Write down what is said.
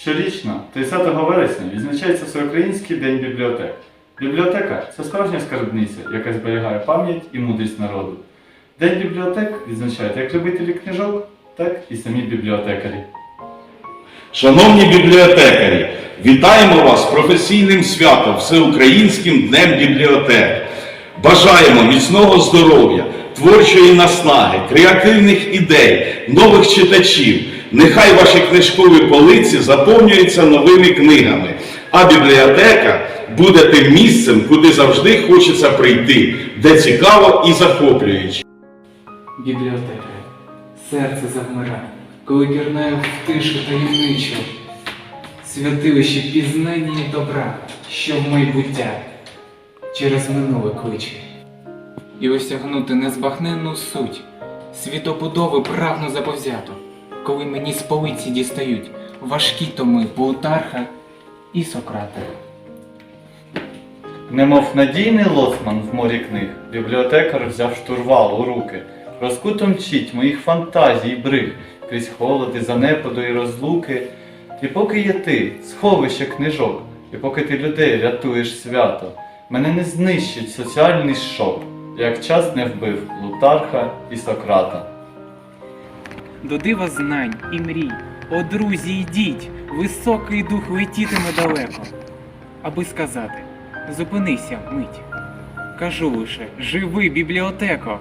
Щорічно, 30 вересня, відзначається Всеукраїнський день бібліотек. Бібліотека це справжня скарбниця, яка зберігає пам'ять і мудрість народу. День бібліотек відзначають як любителі книжок, так і самі бібліотекарі. Шановні бібліотекарі, вітаємо вас з професійним святом Всеукраїнським днем бібліотек. Бажаємо міцного здоров'я, творчої наснаги, креативних ідей, нових читачів. Нехай ваші книжкові полиці заповнюються новими книгами, а бібліотека буде тим місцем, куди завжди хочеться прийти, де цікаво і захоплююче. Бібліотека. Серце завмирає, коли пірнаю в тишу таємничу. Святилище пізнання і добра, що в майбуття через минуле кличе. І осягнути незбагненну суть, світобудови прагну заповзято, коли мені з полиці дістають важкі томи Плутарха і Сократа. Немов надійний лоцман в морі книг, бібліотекар взяв штурвал у руки, розкуто мчить моїх фантазій бриг, крізь холоди, занепаду і розлуки. І поки є ти, сховище книжок, і поки ти людей рятуєш свято, мене не знищить соціальний шок, як час не вбив Лутарха і Сократа. До дива знань і мрій, о друзі, йдіть, високий дух летітиме далеко, аби сказати, зупинися мить. Кажу лише, живи, бібліотеко!